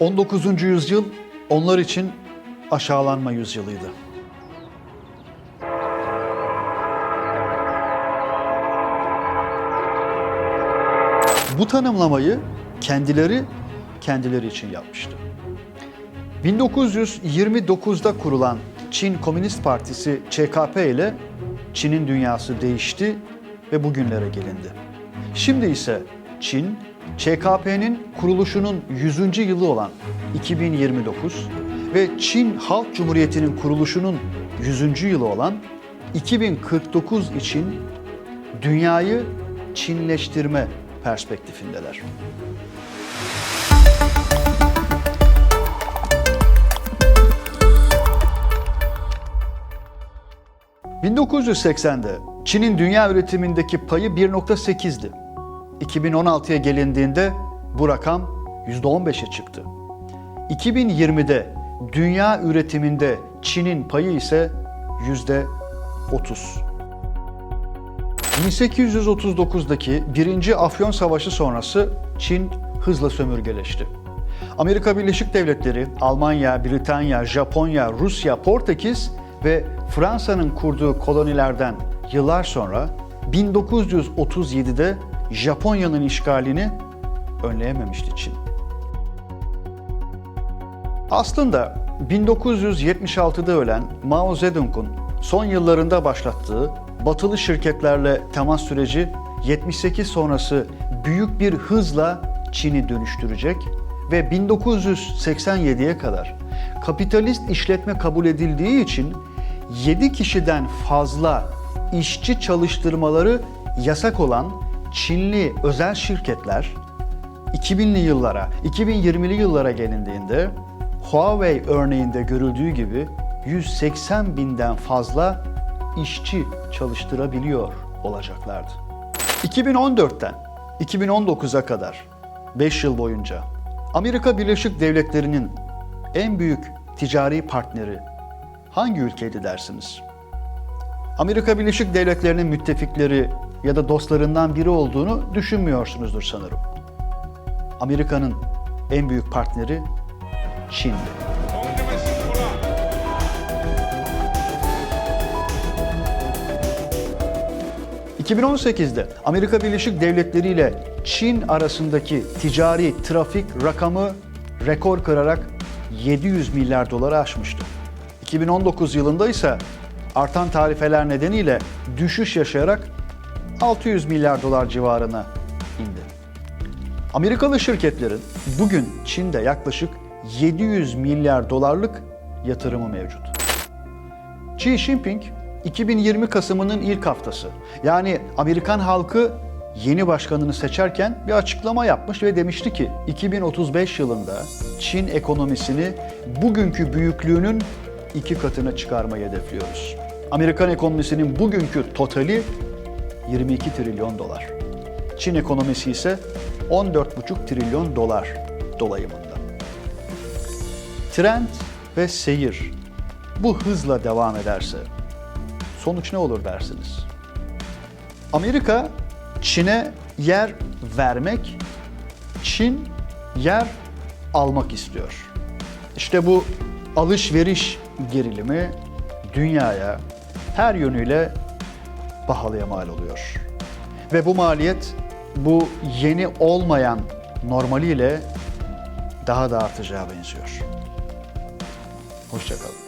19. yüzyıl onlar için aşağılanma yüzyılıydı. Bu tanımlamayı kendileri kendileri için yapmıştı. 1929'da kurulan Çin Komünist Partisi ÇKP ile Çin'in dünyası değişti ve bugünlere gelindi. Şimdi ise Çin, ÇKP'nin kuruluşunun 100. yılı olan 2029 ve Çin Halk Cumhuriyeti'nin kuruluşunun 100. yılı olan 2049 için dünyayı Çinleştirme perspektifindeler. ...1980'de Çin'in dünya üretimindeki payı 1.8'di. 2016'ya gelindiğinde bu rakam %15'e çıktı. 2020'de dünya üretiminde Çin'in payı ise %30. 1839'daki Birinci Afyon Savaşı sonrası Çin hızla sömürgeleşti. Amerika Birleşik Devletleri, Almanya, Britanya, Japonya, Rusya, Portekiz ve Fransa'nın kurduğu kolonilerden yıllar sonra 1937'de Japonya'nın işgalini önleyememişti Çin. Aslında 1976'da ölen Mao Zedong'un son yıllarında başlattığı batılı şirketlerle temas süreci 78 sonrası büyük bir hızla Çin'i dönüştürecek ve 1987'ye kadar kapitalist işletme kabul edildiği için 7 kişiden fazla işçi çalıştırmaları yasak olan Çinli özel şirketler 2000'li yıllara, 2020'li yıllara gelindiğinde Huawei örneğinde görüldüğü gibi 180 binden fazla işçi çalıştırabiliyor olacaklardı. 2014'ten 2019'a kadar 5 yıl boyunca Amerika Birleşik Devletleri'nin en büyük ticari partneri hangi ülkeydi dersiniz? Amerika Birleşik Devletleri'nin müttefikleri ya da dostlarından biri olduğunu düşünmüyorsunuzdur sanırım. Amerika'nın en büyük partneri Çin'di. ...2018'de Amerika Birleşik Devletleri ile Çin arasındaki ticari trafik rakamı rekor kırarak 700 milyar doları aşmıştı. 2019 yılında ise artan tarifeler nedeniyle düşüş yaşayarak 600 milyar dolar civarına indi. Amerikalı şirketlerin bugün Çin'de yaklaşık 700 milyar dolarlık yatırımı mevcut. Xi Jinping 2020 Kasım'ının ilk haftası yani Amerikan halkı yeni başkanını seçerken bir açıklama yapmış ve demişti ki 2035 yılında Çin ekonomisini bugünkü büyüklüğünün iki katına çıkarmayı hedefliyoruz. Amerikan ekonomisinin bugünkü totali 22 trilyon dolar. Çin ekonomisi ise 14,5 trilyon dolar dolayımında. Trend ve seyir bu hızla devam ederse sonuç ne olur dersiniz? Amerika Çin'e yer vermek, Çin yer almak istiyor. İşte bu alışveriş gerilimi dünyaya her yönüyle pahalıya mal oluyor. Ve bu maliyet bu yeni olmayan normaliyle daha da artacağı benziyor. Hoşçakalın.